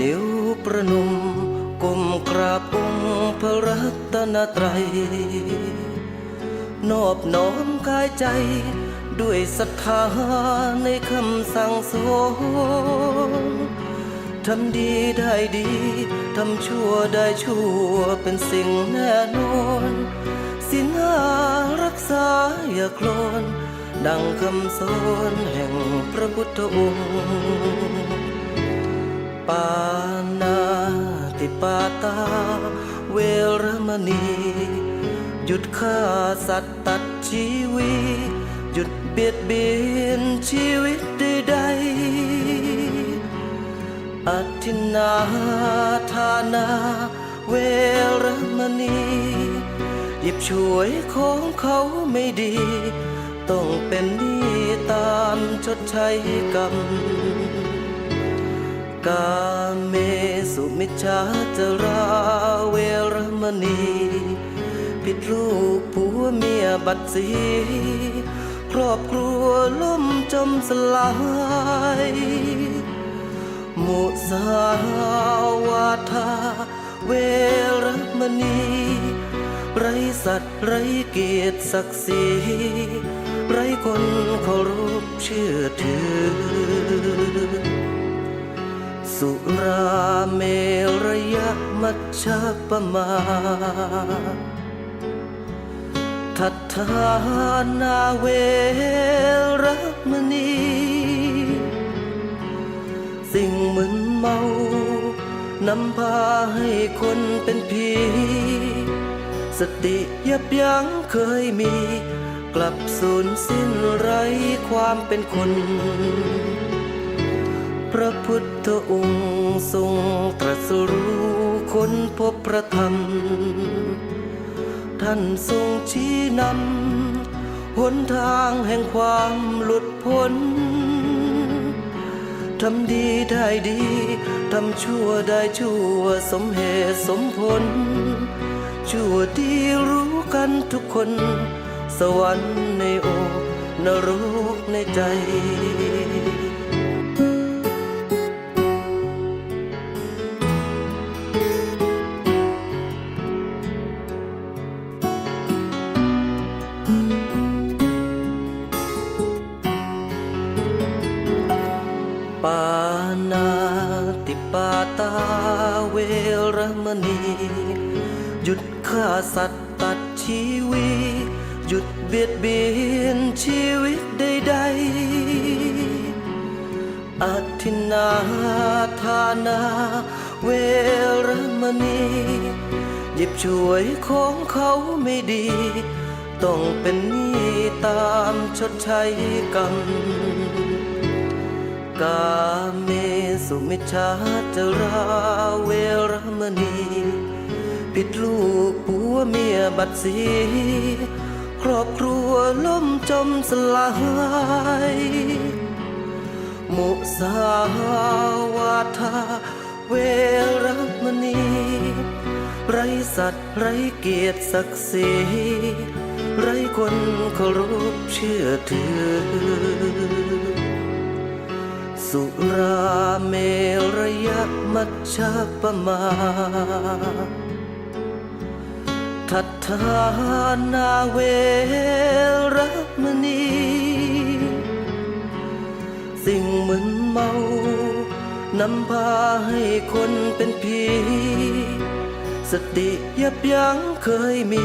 นิ้วประนมก้มกราบองพระรัตนตรัย นอบน้อมกายใจ ด้วยศรัทธาในคำสั่งสอนทำดีได้ดี ทำชั่วได้ชั่วเป็นสิ่งแน่นอนสินหารักษาอย่าโคลนดังคำสอนแห่งพระพุทธองค์ ปานาติปาตา เวรมณี หยุดฆ่าสัตว์ตัดชีวิต หยุดเบียดเบียนชีวิตใดๆอธินาทานา เวรมณีหยิบช่วยของเขาไม่ดี ต้องเป็นหนี้ตามชดใช้กรรม กาเมสุมิจฉาจราเวรมณี ผิดลูกผัวเมียบัดสีครอบครัวล่มจมสลายมุสาวาทาเวรมณี ไรสัตว์ไรเกียรติศักดิ์ศรีไรคนเคารพเชื่อถือ สุราเมรยะมัชฌะปมาทัตทานาเวรมณี สิ่งมึนเมานำพาให้คนเป็นผีสติยับยั้งเคยมี กลับสูญสิ้นไรความเป็นคน พระพุทธองค์ทรงตรัสรู้ค้นพบพระธรรม ท่านทรงชี้นำหนทางแห่งความหลุดพ้น ทำดีได้ดี ทำชั่วได้ชั่วสมเหตุสมผล ชั่วดีรู้กันทุกคน สวรรค์ในอกนรกในใจ ณีหยุดฆ่าสัตว์ตัดชีวิตหยุดเบียดเบียนชีวิตใดๆอธินาทานาเวรมณีหยิบช่วยของเขาไม่ดี ต้องเป็นหนี้ตามชดใช้กรรมกาเมสุมิจฉาจราเวรมณี ผิดลูกผัวเมียบัดสีครอบครัวล่มจมสลายมุสาวาทาเวรมณี ไรสัตว์ไรเกียรติศักดิ์ศรีไรคนเคารพเชื่อถือ สุราเมรยะมัชฌะปมา ทัตทานาเวรมณี สิ่งมึนเมานำพาให้คนเป็นผีสติยับยั้งเคยมี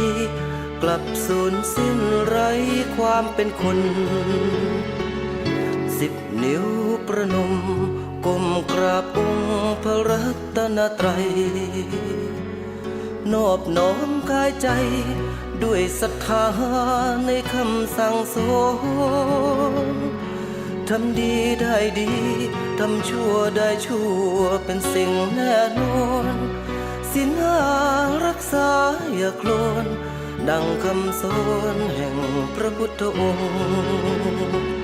กลับสูญสิ้นไรความเป็นคน สิบนิ้วประนมก้มกราบองค์พระรัตนตรัย นอบน้อมกายใจ ด้วยศรัทธาในคำสั่งสอนทำดีได้ดี ทำชั่วได้ชั่วเป็นสิ่งแน่นอนสินหารักษาอย่าโคลนดังคำสอนแห่งพระพุทธองค์